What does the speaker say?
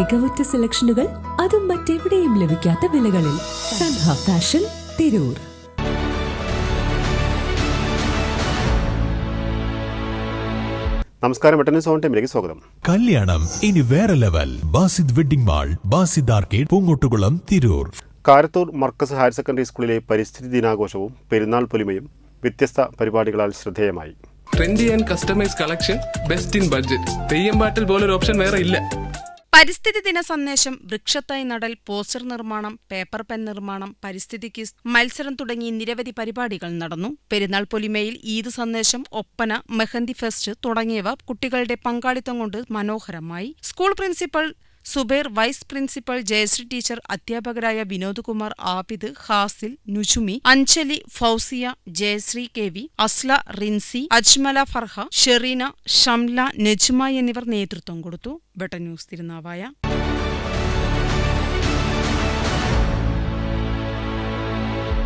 മികവുറ്റ സെലക്ഷനുകൾ അതും മറ്റെവിടെയും ലഭിക്കാത്ത വിലകളിൽ സൻഹ ഫാഷൻ തിരൂർ. നമസ്കാരം വെട്ടന സോൺ ടൈമിലേക്ക് സ്വാഗതം. കല്യാണം ഇനി വേറെ level. Basid wedding mall Basid arcade Poongottukulam Tirur. Karathur Markaz higher secondary സ്കൂളിലെ പരിസ്ഥിതി ദിനാഘോഷവും പെരുന്നാൾ പൊലിമയും വ്യത്യസ്ത പരിപാടികളാൽ ശ്രദ്ധേയമായി. Trendy and customise collection best in budget Theyyam പാട്ടിൽ പോലൊരു ഓപ്ഷൻ വേറെ ഇല്ല. പരിസ്ഥിതി ദിന സന്ദേശം വൃക്ഷത്തൈ നടൽ പോസ്റ്റർ നിർമ്മാണം പേപ്പർ പെൻ നിർമ്മാണം പരിസ്ഥിതി കിസ് മത്സരം തുടങ്ങി നിരവധി പരിപാടികൾ നടന്നു. പെരുന്നാൾ പൊലിമയിൽ ഈദ് സന്ദേശം ഒപ്പന മെഹന്തി ഫെസ്റ്റ് തുടങ്ങിയവ കുട്ടികളുടെ പങ്കാളിത്തം കൊണ്ട് മനോഹരമായി. School principal Zubair vice principal Jayasree teacher അധ്യാപകരായ വിനോദ്കുമാർ ആബിദ് ഹാസിൽ നുജുമി അഞ്ജലി ഫൗസിയ ജയശ്രീ കെ വി അസ്ല റിൻസി അജ്മല ഫർഹ ഷെറീന ഷംല നജുമ എന്നിവർ നേതൃത്വം കൊടുത്തു. ബെട്ട ന്യൂസ് തിരുനാവായ.